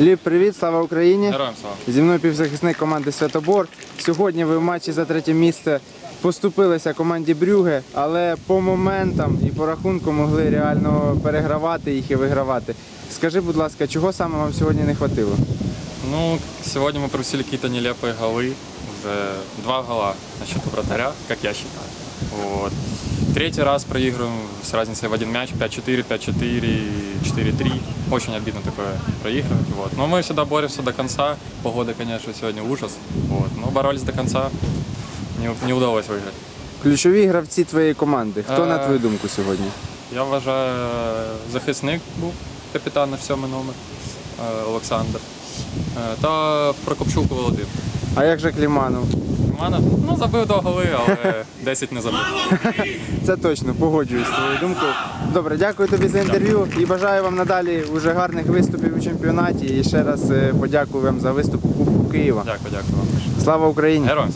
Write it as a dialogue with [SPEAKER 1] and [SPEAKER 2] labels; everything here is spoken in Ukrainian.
[SPEAKER 1] Ліп, привіт, слава Україні!
[SPEAKER 2] Героям слава.
[SPEAKER 1] Зі мною півзахисник команди Святобор. Сьогодні ви в матчі за третє місце поступилися команді Брюге, але по моментам і по рахунку могли реально перегравати їх і вигравати. Скажи, будь ласка, чого саме вам сьогодні не хватило?
[SPEAKER 2] Ну, сегодня мы пропустили какие-то нелепые голы. Уже два гола на счету вратаря, как я считаю. Вот. Третий раз проигрываем с разницей в один мяч. 5-4, 5-4, 4-3. Очень обидно такое проигрывать. Вот. Но мы всегда боремся до конца. Погода, конечно, сегодня ужас. Вот. Но боролись до конца. Не, не удалось выиграть.
[SPEAKER 1] Ключові гравці твоєї команди. Хто, на
[SPEAKER 2] Е.
[SPEAKER 1] твою думку, сьогодні?
[SPEAKER 2] Я вважаю, захисник був капітан на сьомий номер е, Олександр. Е, Та Прокопчук Володимир.
[SPEAKER 1] А як же Кліманов?
[SPEAKER 2] Кліманов? ну забив до голи, але 10 не забив.
[SPEAKER 1] Це точно, погоджуюсь з твоєю думкою. Добре, дякую тобі за інтерв'ю і бажаю вам надалі уже гарних виступів у чемпіонаті. І ще раз е, подякую вам за виступ у Кубку Києва.
[SPEAKER 2] Дякую, дякую вам.
[SPEAKER 1] Слава Україні!
[SPEAKER 2] Героям.